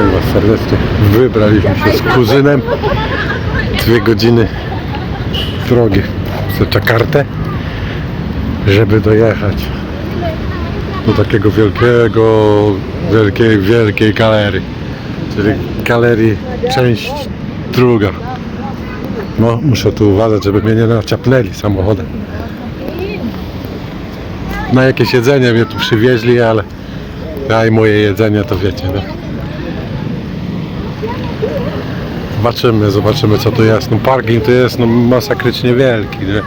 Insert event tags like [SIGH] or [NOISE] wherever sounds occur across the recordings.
Witam Was serdecznie. Wybraliśmy się z kuzynem. Dwie godziny drogi z Czakartę, żeby dojechać do takiego wielkiego, wielkiej, wielkiej galerii. Czyli galerii część druga. No, muszę tu uważać, żeby mnie nie naciapnęli samochodem. Na jakieś jedzenie mnie tu przywieźli, ale ja i moje jedzenie to wiecie, no. Zobaczymy, zobaczymy co tu jest. No parking to jest no, masakrycznie wielki, nie?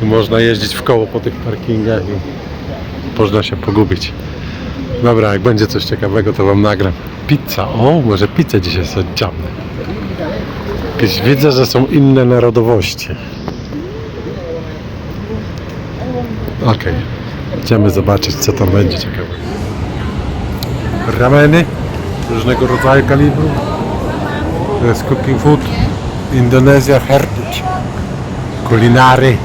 Tu można jeździć w koło po tych parkingach i można się pogubić. Dobra, jak będzie coś ciekawego to wam nagram. Pizza, o może pizzę dzisiaj. Jakieś widzę, że są inne narodowości. Okej, idziemy zobaczyć co tam będzie ciekawego. Rameny różnego rodzaju kalibru. Jest cooking food. Indonezja heritage. Kulinary.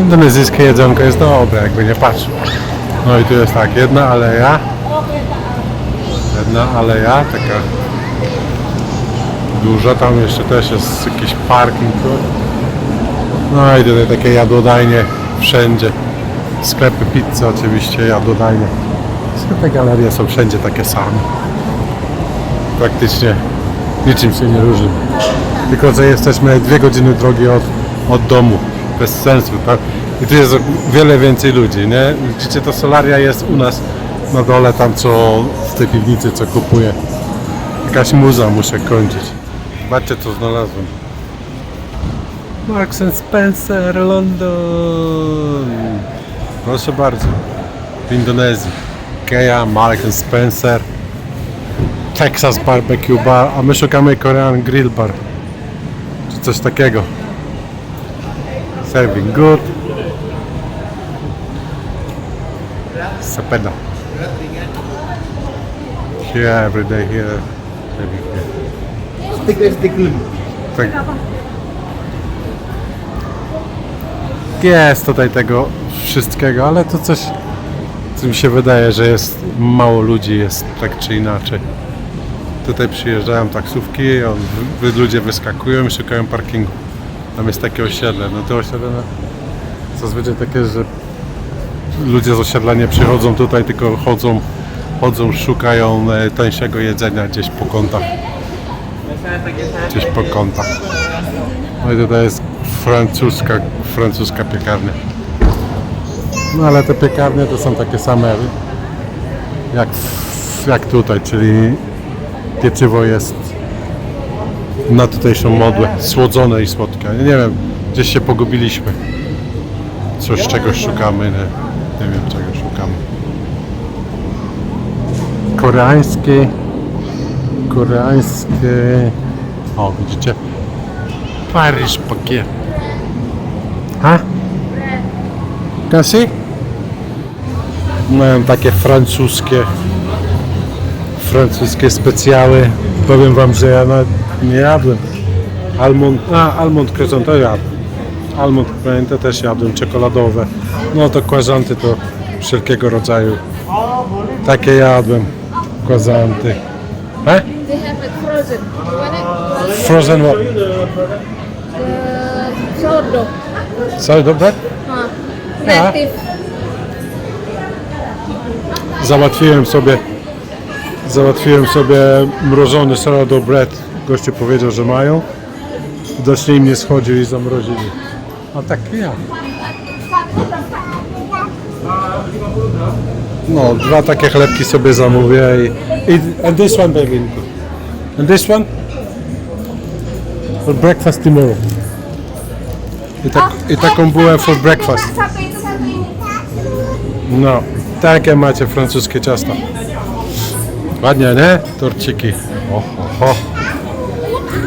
Indonezyjskie jedzonko jest dobre, jakby nie patrzeć. No i tu jest tak, jedna aleja. Jedna aleja, taka duża, tam jeszcze też jest jakiś parking. No i tutaj takie jadłodajnie wszędzie. Sklepy pizza oczywiście, jadłodajnie. Te galerie są wszędzie takie same. Praktycznie niczym się nie różni. Tylko, że jesteśmy dwie godziny drogi od, od domu. Bez sensu. Tak? I tu jest wiele więcej ludzi, nie? Widzicie, to solaria jest u nas na dole, tam co w tej piwnicy, co kupuję. Jakaś muza muszę kończyć. Zobaczcie, co znalazłem. Marks Spencer, London. Proszę bardzo. W Indonezji. Ikea, Marks Spencer. Texas Barbecue Bar, a my szukamy Korean Grill Bar. Czy coś takiego. Serving good. Sapeda. Here every day here. Maybe here. Stick stick lebih. Tak. Jest tutaj tego wszystkiego, ale to coś, co mi się wydaje, że jest mało ludzi, jest tak czy inaczej. Tutaj przyjeżdżają taksówki, on, ludzie wyskakują i szukają parkingu. Tam jest takie osiedle. No to osiedle no, zazwyczaj takie, że ludzie z osiedla nie przychodzą tutaj, tylko chodzą, chodzą szukają e, tańszego jedzenia gdzieś po kątach gdzieś po kątach. No i tutaj jest francuska, francuska piekarnia. No ale te piekarnie to są takie same jak, jak tutaj, czyli pieczywo jest na tutejszą modłę, słodzone i słodkie. Nie wiem, gdzieś się pogubiliśmy. Coś czegoś szukamy, nie, nie wiem czego szukamy. Koreańskie koreańskie. O, widzicie? Paryż pakiet. Ha? Kasi? Mają takie francuskie francuskie specjały. Powiem wam, że ja nie jadłem. Almond, a almond croissant to jadłem. Almond croissant też jadłem, czekoladowe. No to kłazanty to wszelkiego rodzaju. Takie jadłem. Kłazanty. He? They have it frozen. It? Frozen what? Uh, sourdough. Huh. Yeah. Native. Załatwiłem sobie załatwiłem sobie mrożony sourdough bread. Gościu powiedział, że mają. Widocznie im nie schodził i zamrozili. A tak ja. No, dwa takie chlebki sobie zamówię i, i and this one baby. And this one? For breakfast tomorrow. I, tak, i taką bułę for breakfast. No, takie macie francuskie ciasta. Ładnie, nie? Torciki. O.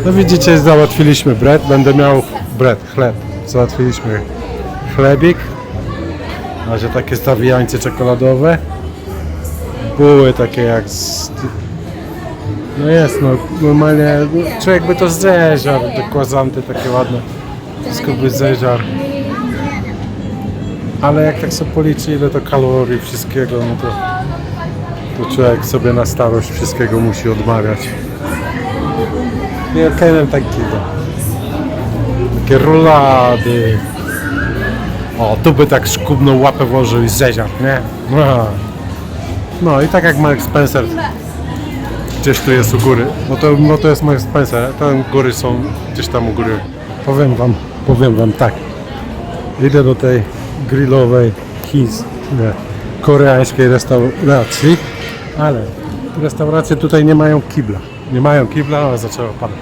No widzicie, załatwiliśmy bread. Będę miał bread, chleb. Załatwiliśmy chlebik. A że takie zawijańce czekoladowe. Buły takie jak z... No jest, no normalnie człowiek by to zeżarł, te kłazanty takie ładne. Wszystko by zeżarł. Ale jak tak sobie policzy ile to kalorii, wszystkiego, no to To człowiek sobie na starość wszystkiego musi odmawiać. Nie kenem takiego. Takie rolady. O, tu by tak szkubną łapę włożył i zeziar, nie? No. no i tak jak Mark Spencer gdzieś tu jest u góry. No to, no to jest Mark Spencer, tam góry są gdzieś tam u góry. Powiem wam, powiem wam tak. Idę do tej grillowej His, nie, koreańskiej restauracji, ale restauracje tutaj nie mają kibla. Nie mają kibla, ale zaczęło padać.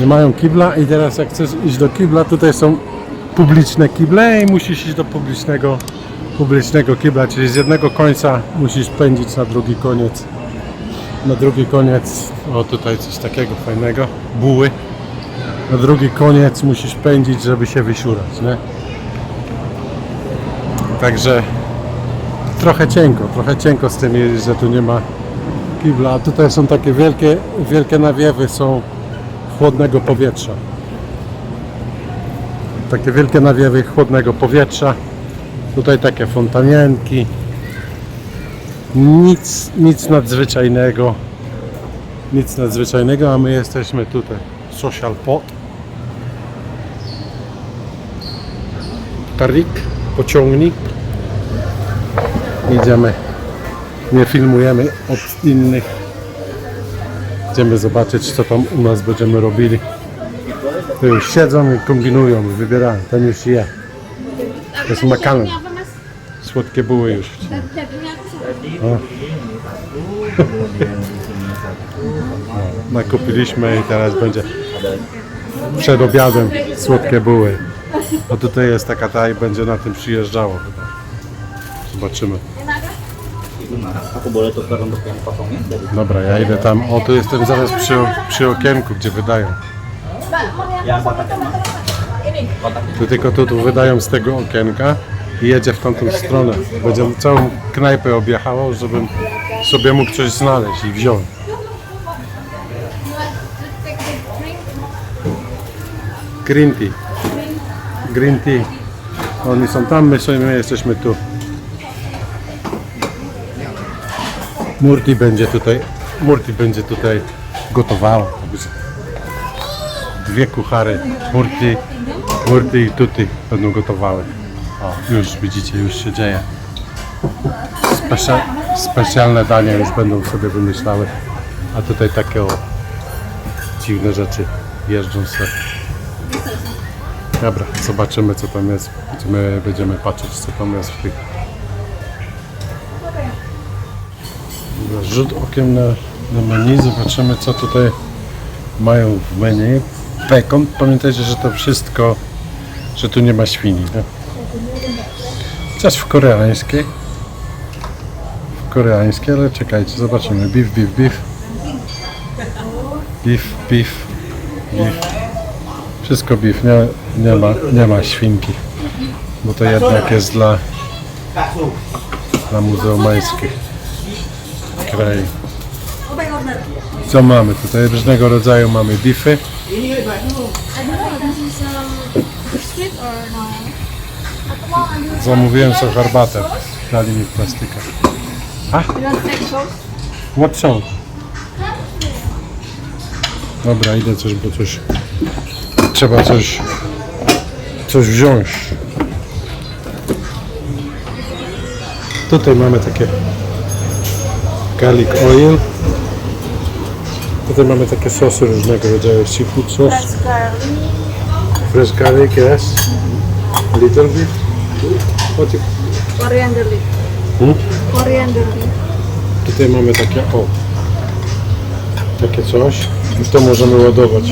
Nie mają kibla i teraz jak chcesz iść do kibla, tutaj są publiczne kible i musisz iść do publicznego, publicznego kibla, czyli z jednego końca musisz pędzić na drugi koniec. Na drugi koniec, o tutaj coś takiego fajnego, buły. Na drugi koniec musisz pędzić, żeby się wysiurać, nie? Także trochę cienko, trochę cienko z tym że tu nie ma kibla. A tutaj są takie wielkie, wielkie nawiewy są chłodnego powietrza. Takie wielkie nawiewy chłodnego powietrza. Tutaj takie fontanienki. Nic, nic nadzwyczajnego. Nic nadzwyczajnego, a my jesteśmy tutaj. Social Pot. Tarik, pociągnik. Idziemy. Nie filmujemy od innych. Idziemy zobaczyć, co tam u nas będziemy robili. Tu już siedzą i kombinują, wybierają. Ten już je. To jest makaron. Słodkie buły już. [LAUGHS] Nakupiliśmy i teraz będzie przed obiadem słodkie buły. A tutaj jest taka ta i będzie na tym przyjeżdżało chyba. Zobaczymy. Tukar untuk yang potongnya dari Dobra, ja idę tam. O, tu jestem zaraz przy, przy okienku, gdzie wydają. kotak yang mana? Kotak Tu tylko tu, tu wydają z tego okienka i jedzie w tamtą stronę. Będzie całą knajpę objechało, żebym sobie mógł coś znaleźć i wziąć. Green tea. Green tea. Oni są tam, my, my jesteśmy tu. Murti będzie tutaj, Murti będzie tutaj gotowała. Dwie kuchary, Murti, Murti i Tuti będą gotowały. O, już widzicie, już się dzieje. Specia specjalne dania już będą sobie wymyślały. A tutaj takie o dziwne rzeczy jeżdżą sobie. Dobra, zobaczymy co tam jest. Będziemy, będziemy patrzeć co tam jest w tych Rzut okiem na, na menu, zobaczymy co tutaj mają w menu. Pekon, pamiętajcie, że to wszystko, że tu nie ma świni. Nie? Chociaż w koreańskiej. W koreańskiej, ale czekajcie, zobaczymy. Beef, beef, beef. Beef, beef, beef. Wszystko beef, nie, nie, ma, nie ma świnki. Bo to jednak jest dla, dla muzułmańskich kraj. Co mamy tutaj? Różnego rodzaju mamy bify. Zamówiłem sobie herbatę. Dali mi take sauce? What salt? Dobra, idę coś, bo coś... Trzeba coś... Coś wziąć. Tutaj mamy takie... Garlic oil. Tutaj mamy takie sosy różnego rodzaju. Seafood sauce. garlic. Fresh garlic, yes. Little bit. What you- Coriander leaf. Hmm? Coriander leaf. Tutaj mamy takie o takie coś i to możemy ładować.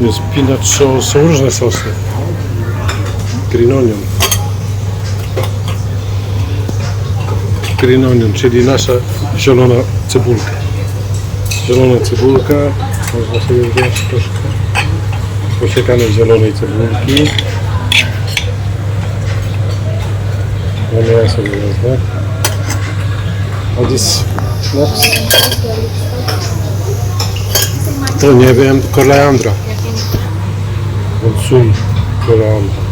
Jest peanut sauce, są różne sosy. Green onion. Green onion, czyli nasza zielona cebulka. Zielona cebulka, można sobie wziąć troszkę posiekanej zielonej cebulki. No ja sobie wezmę. A this? To nie wiem, koleandra. Monsun, koleandra.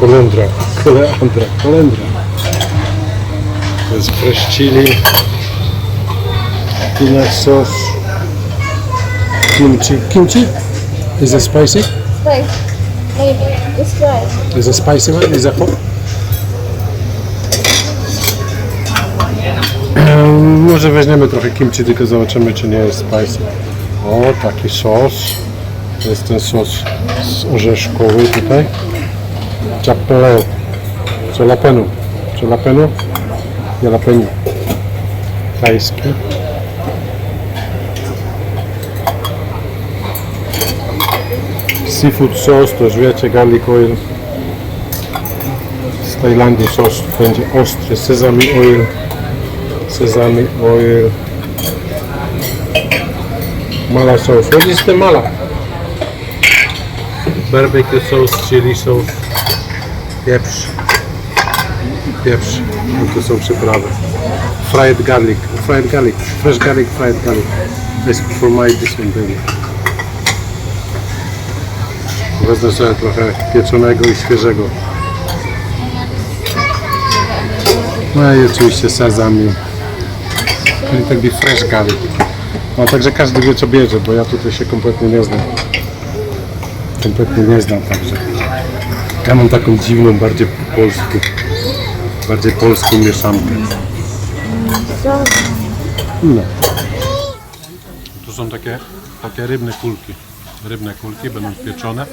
Kolendra, koleandra, kolendra. To jest fresh. Spinach sos, kimchi. Kimchi? Is it spicy? Spice. Maybe. Let's try. Is it spicy one? Is it hot? Może weźmiemy trochę kimchi, tylko zobaczymy, czy nie jest spicy. O, taki sos. To jest ten sos z orzeszkowy tutaj. Chapeleo. Jalapeno. Jalapeno? Jalapeno. Tajski. Seafood sos, to już garlic oil. Z Tajlandii sos będzie ostry. Sesame oil. Sesame oil. Mala sos. What is the mala? Barbecue sauce, chili sauce. Pieprz. Pieprz. I tu są przyprawy. Fried garlic. Fried garlic. Fresh garlic, fried garlic. This for my this one baby. Wezmę sobie trochę pieczonego i świeżego. No i oczywiście sezam. Czyli taki fresh garlic. No także każdy wie co bierze, bo ja tutaj się kompletnie nie znam. Kompletnie nie znam, także. Ja mam taką dziwną, bardziej polską, bardziej polską mieszankę. No. Tu są takie, takie rybne kulki. Rybne kulki będą pieczone.